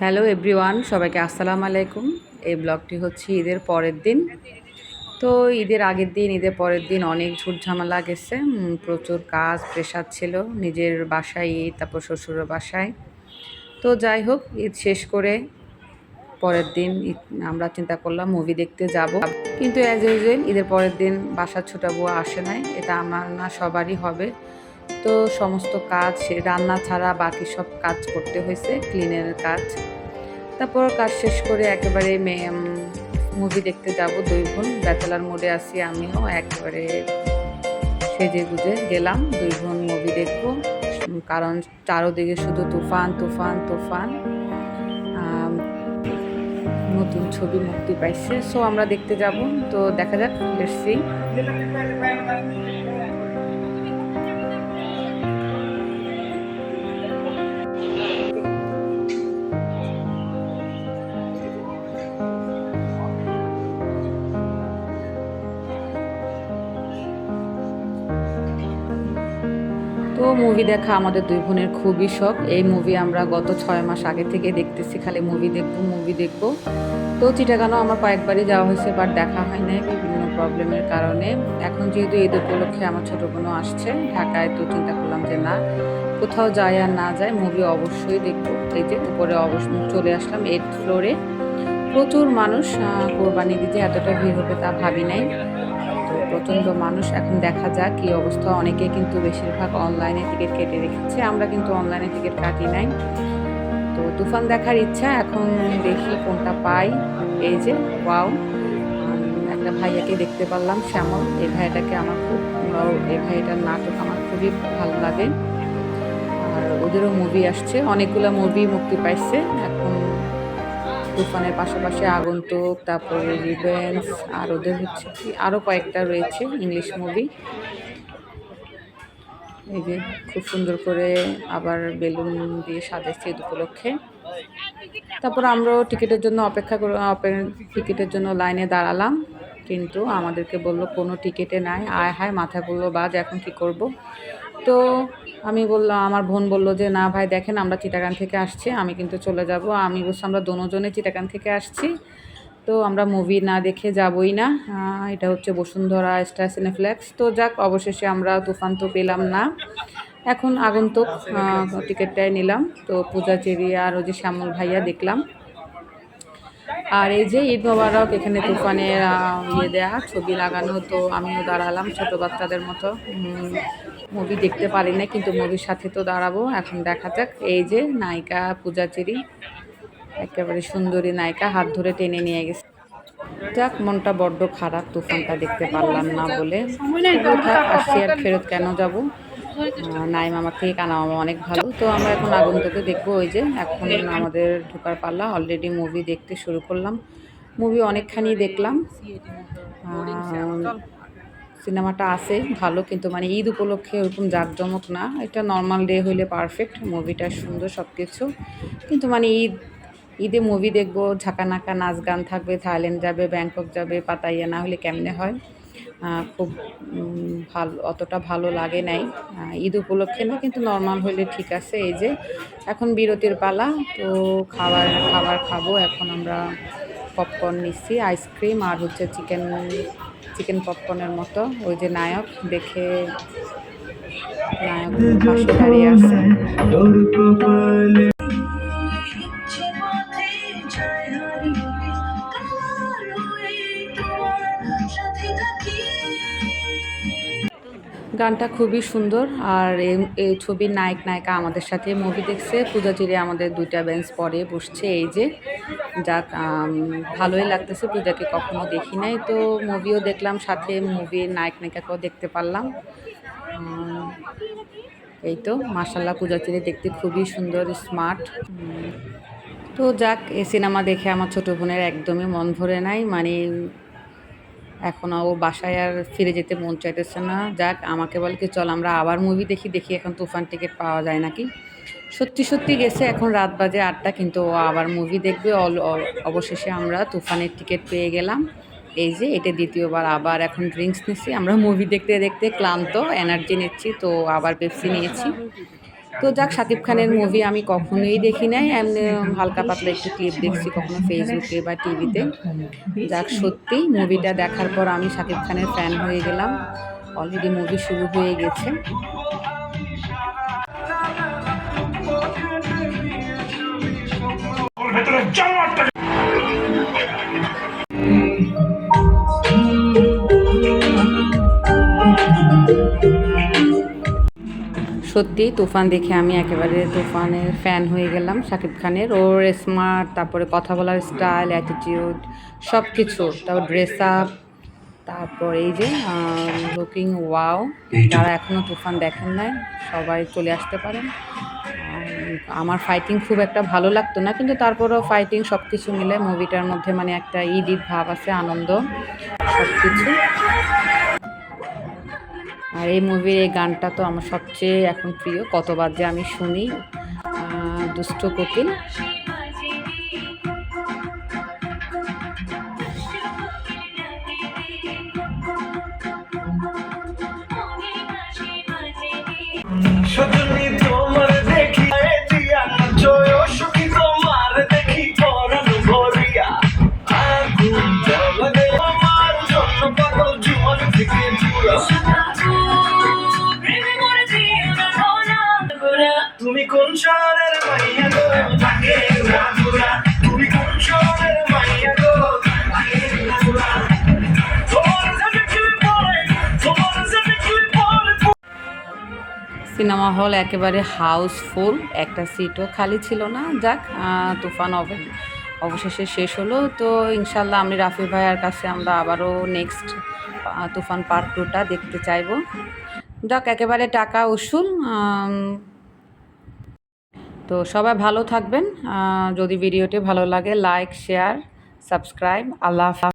Hello everyone, সবাইকে আসসালামু আলাইকুম। এই ব্লগটি হচ্ছে ঈদের পরের দিন। তো ঈদের আগের দিন, ঈদের পরের দিন অনেক ঝামেলা গেছে। প্রচুর কাজ, প্রেশার ছিল নিজের বাসায় ঈদ তারপর শ্বশুরের বাসায়। তো যাই হোক, ঈদ শেষ করে পরের দিন আমরা চিন্তা করলাম মুভি দেখতে যাব। কিন্তু অ্যাজ ইউজুয়াল ঈদের পরের দিন বাসার ছোটা বুয়া আসে নাই। এটা আমার না সবারই হবে। তো সমস্ত কাজ রান্না ছাড়া বাকি সব কাজ করতে হয়েছে ক্লিনের কাজ। তারপর কাজ শেষ করে একেবারে মুভি দেখতে যাব দুই বোন ব্যাচেলার মোডে আছি আমিও, একেবারে সেজে গুজে গেলাম। দুই বোন মুভি দেখব কারণ চারোদিকে শুধু তুফান তুফান তুফান। নতুন ছবি মুক্তি পাইছে। সো আমরা দেখতে যাব। তো দেখা যাক লেটস সি তো মুভি দেখা আমাদের দুই বোনের খুবই শখ। এই মুভি আমরা গত ছয় মাস আগে থেকে দেখতেছি, খালি মুভি দেখব মুভি দেখব। তো চিটাগানও আমার কয়েকবারই যাওয়া হয়েছে বাট দেখা হয় নাই বিভিন্ন প্রবলেমের কারণে। এখন যেহেতু ঈদ উপলক্ষে আমার ছোটো বোনও আসছে, ঢাকায় তো চিন্তা করলাম যে না, কোথাও যায় আর না যায় মুভি অবশ্যই দেখব। এই যে উপরে অবশ্যই চলে আসলাম এইট ফ্লোরে প্রচুর মানুষ কোরবানি দিতে এতটা ভিড় হবে তা ভাবি নাই। প্রচণ্ড মানুষ। এখন দেখা যাক কী অবস্থা। অনেকে কিন্তু বেশিরভাগ অনলাইনে টিকিট কেটে রেখেছে। আমরা কিন্তু অনলাইনে টিকিট কাটি নাই। তো তুফান দেখার ইচ্ছা। এখন দেখি কোনটা পাই। এই যে ওয়াও একটা ভাইয়াকে দেখতে পারলাম, শ্যামল। এই ভাইয়াটাকে আমার খুব এই ভাইয়াটার নাটক আমার খুবই ভালো লাগে। আর ওদেরও মুভি আসছে। অনেকগুলো মুভি মুক্তি পাইছে। এখন তুফানের পাশাপাশি আগন্তুক, তারপরে রিভেন্স আর ওদের হচ্ছে কি আরও কয়েকটা রয়েছে ইংলিশ মুভি এই যে খুব সুন্দর করে আবার বেলুন দিয়ে সাজাচ্ছে ঈদ উপলক্ষে। তারপর আমরাও টিকিটের জন্য অপেক্ষা করে টিকিটের জন্য লাইনে দাঁড়ালাম, কিন্তু আমাদেরকে বলল কোনো টিকিটে নাই। আয় হায় মাথা বলল, বাজ, এখন কি করব? তো আমি বললাম, আমার বোন বলল যে, না ভাই, দেখেন আমরা চিটাগান থেকে আসছি, আমি কিন্তু চলে যাব। আমি বলছি, আমরা দোনোজনে চিটাগান থেকে আসছি, তো আমরা মুভি না দেখে যাবই না। এটা হচ্ছে বসুন্ধরা স্টার সিনেফ্লেক্স। তো যাক, অবশেষে আমরা তুফান তো পেলাম না। এখন আগন্তুক টিকিটটাই নিলাম। তো পূজা চেরি আর ওই যে শ্যামল ভাইয়া দেখলাম। আর এই যে ঈদ মোবারক, এখানে তুফানের ইয়ে দেয়া, ছবি লাগানো, তো আমিও দাঁড়ালাম ছোটো বাচ্চাদের মতো। মুভি দেখতে পারি না কিন্তু মুভির সাথে তো দাঁড়াবো। এখন দেখা যাক, এই যে নায়িকা পূজাচেরি একেবারে সুন্দরী নায়িকা, হাত ধরে টেনে নিয়ে গেছে। যাক, মনটা বড্ড খারাপ, তুফানটা দেখতে পারলাম না বলে। আসছি আর ফেরত কেন যাব? নাই মামার থেকে কানা মামা অনেক ভালো। তো আমরা এখন আগন্তুকে দেখব, ওই যে এখন আমাদের ঢোকার পাল্লা। অলরেডি মুভি দেখতে শুরু করলাম। মুভি অনেকখানি দেখলাম। সিনেমাটা আছে, ভালো কিন্তু মানে ঈদ উপলক্ষে ওরকম জাঁকজমক না। এটা নর্মাল ডে হইলে পারফেক্ট মুভিটা সুন্দর সব কিছু কিন্তু মানে ঈদ, ঈদে মুভি দেখব, ঝাঁকানাকা নাচ গান থাকবে, থাইল্যান্ড যাবে, ব্যাংকক যাবে, পাতাইয়া না হলে কেমনে হয়? খুব ভালো, অতটা ভালো লাগে নাই। ঈদ উপলক্ষে না, কিন্তু নর্মাল হইলে ঠিক আছে। এই যে, এখন বিরতির পালা, তো খাবার খাবার খাব। এখন আমরা পপকর্ন নিচ্ছি আইসক্রিম আর হচ্ছে চিকেন চিকেন পপকর্নের মতো। ওই যে নায়ক দেখে নায়ক দাঁড়িয়ে আছে। গানটা খুবই সুন্দর, আর এই- ছবির নায়ক নায়িকা আমাদের সাথে মুভি দেখছে। পূজা চিরে আমাদের দুইটা বেঞ্চ পরে বসছে এই যে। যাক ভালোই লাগতেছে, পূজাকে কখনো দেখি নাই। তো মুভিও দেখলাম, সাথে মুভির নায়ক নায়িকাকেও দেখতে পারলাম। এই তো মাসাল্লাহ পূজা চিরে দেখতে খুবই সুন্দর স্মার্ট তো যাক, এই সিনেমা দেখে আমার ছোটো বোনের একদমই মন ভরে নাই। মানে এখন ও বাসায় আর ফিরে যেতে মন চাইতেছে না। যাক, আমাকে বলে কি, চল আমরা আবার মুভি দেখি দেখি এখন তুফান টিকিট পাওয়া যায় নাকি? সত্যি সত্যি গেছে, এখন রাত বাজে আটটা, কিন্তু ও আবার মুভি দেখবে। অল- অবশেষে আমরা তুফানের টিকিট পেয়ে গেলাম। এই যে, এটা দ্বিতীয়বার, আবার এখন ড্রিঙ্কস নিচ্ছি। আমরা মুভি দেখতে দেখতে ক্লান্ত এনার্জি নিচ্ছি, তো আবার পেপসি নিয়েছি। তো যাক, সাকিব খানের মুভি আমি কখনোই দেখি নাই। এমনি হালকা পাতলা একটু ক্লিপ দেখছি কখনো ফেসবুকে বা টিভিতে যাক, সত্যি মুভিটা দেখার পর আমি সাকিব খানের ফ্যান হয়ে গেলাম। অলরেডি মুভি শুরু হয়ে গেছে। সত্যি তুফান দেখে আমি একেবারে তুফানের ফ্যান হয়ে গেলাম শাকিব খানের। ওর স্মার্ট তারপরে কথা বলার স্টাইল অ্যাটিটিউড সব কিছু তাও ড্রেস আপ তারপর এই যে লুকিং ওয়াও যারা এখনও তুফান দেখেন নাই সবাই চলে আসতে পারেন। আমার ফাইটিং খুব একটা ভালো লাগতো না কিন্তু তারপরেও ফাইটিং সব কিছু মিলে মুভিটার মধ্যে মানে একটা ঈদ ঈদ ভাব আছে আনন্দ সব কিছু আর এই মুভির এই গানটা তো আমার সবচেয়ে এখন প্রিয়। কতবার যে আমি শুনি দুষ্ট কোকিল। সজনী সিনেমা হল একেবারে হাউসফুল, একটা সিটও খালি ছিল না। যাক তুফান অব- অবশেষে শেষ হলো। তো ইনশাল্লাহ আমি রাফি ভাইয়ার কাছে আমরা আবারও নেক্সট তুফান পার্ট টুটা দেখতে চাইব। যাক, একেবারে টাকা উসুল তো সবাই ভালো থাকবেন। যদি ভিডিওটি ভালো লাগে লাইক শেয়ার সাবস্ক্রাইব আল্লাহ হাফেজ।